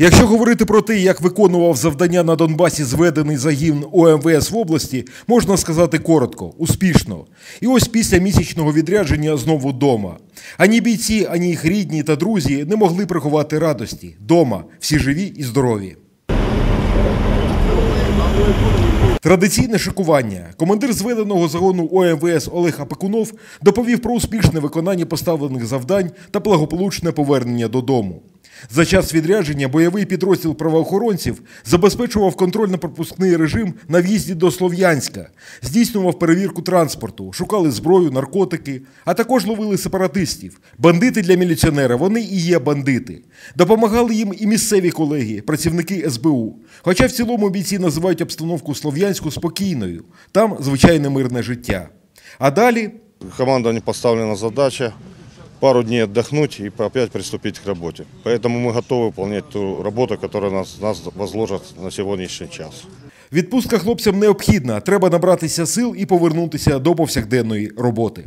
Якщо говорити про те, як виконував завдання на Донбасі зведений загін ОМВС в області, можна сказати коротко, успішно. І ось після місячного відрядження знову дома. Ані бійці, ані їх рідні та друзі не могли приховати радості. Дома всі живі і здорові. Традиційне шикування. Командир зведеного загону ОМВС Олег Апекунов доповів про успішне виконання поставлених завдань та благополучне повернення додому. За час відрядження бойовий підрозділ правоохоронців забезпечував контрольно-пропускний режим на в'їзді до Слов'янська, здійснював перевірку транспорту, шукали зброю, наркотики, а також ловили сепаратистів. Бандити для міліціонера вони і є бандити. Допомагали їм і місцеві колеги, працівники СБУ. Хоча в цілому бійці називають обстановку Слов'янську спокійною, там звичайне мирне життя. А далі Команда не поставлена задача пару дней отдохнуть и опять приступить к работе. Поэтому мы готовы выполнять ту работу, которая нас, нас возложат на сегодняшний час. відпустка хлопцям необхідна. Треба набратися сил і повернутися до повсякденної роботи.